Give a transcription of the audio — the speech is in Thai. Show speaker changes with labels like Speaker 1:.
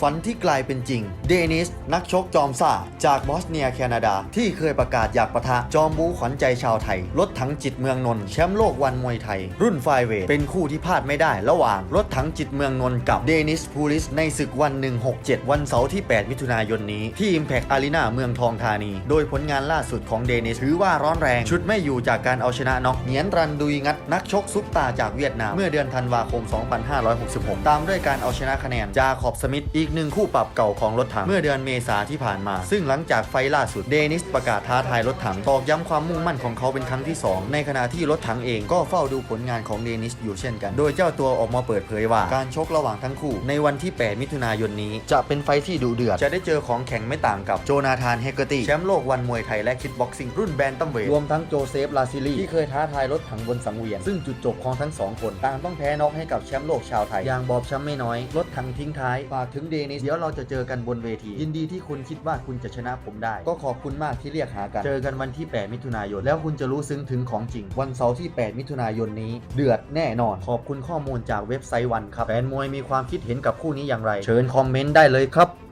Speaker 1: ฝันที่กลายเป็นจริง เดนิส นักชกจอมซ่า จากบอสเนียแคนาดา ที่เคยประกาศอยากประทะจอมบูขวัญใจชาวไทย รถถังจิตเมืองนนท์แชมป์โลกวันมวยไทย รุ่นไฟเวท เป็นคู่ที่พลาดไม่ได้ระหว่าง รถถังจิตเมืองนนท์กับเดนิสพูลิส ในศึกวัน 167 วันเสาร์ที่ 8 มิถุนายนนี้ ที่ Impact Arena เมืองทองธานี โดยผลงานล่าสุดของเดนิสถือว่าร้อนแรง ชุดไม่อยู่จากการเอาชนะน็อกเหงียนรันดุยงัดนักชกซุปตาจากเวียดนามเมื่อเดือนธันวาคม 2566 ตามด้วยการเอาชนะคะแนนจาขอบสมิธอีกหนึ่งคู่ปรับเก่าของรถถังเมื่อเดือนเมษาที่ผ่านมา ซึ่งหลังจากไฟล์ล่าสุดเดนิสประกาศท้าทายรถถังตอกย้ำความมุ่งมั่นของเขาเป็นครั้งที่ 2 ในขณะที่รถถังเองก็เฝ้าดูผลงานของเดนิสอยู่เช่นกัน โดยเจ้าตัวออกมาเปิดเผยว่า การชกระหว่างทั้งคู่ ในวันที่ 8 มิถุนายนนี้ จะเป็นไฟท์ที่ดุเดือด จะได้เจอของแข็งไม่ต่างกับโจนาธานเฮเกอร์ตี้แชมป์โลกวันมวยไทยและคิดบ็อกซิ่งรุ่นแบนตัมเวทรวมทั้งโจเซฟลาซิลีที่เคยท้าทายรถถังบนสังเวียน ซึ่งจุดจบของทั้งสองคนต่างต้องแพ้น็อกให้กับแชมป์โลกชาวไทยอย่างบอบช้ำไม่น้อยรถถังทิ้งท้ายฝากถึงเดนิสเดี๋ยวเราจะเจอกันบนเวที ยินดีที่คุณคิดว่าคุณจะชนะผมได้ ก็ขอบคุณมากที่เรียกหากัน เจอกันวันที่ 8 มิถุนายน แล้วคุณจะรู้ซึ้งถึงของจริง วันเสาร์ที่ 8 มิถุนายนนี้ เดือดแน่นอน ขอบคุณข้อมูลจากเว็บไซต์วันครับแฟนมวยมีความคิดเห็นกับคู่นี้อย่างไร เชิญคอมเมนต์ได้เลยครับ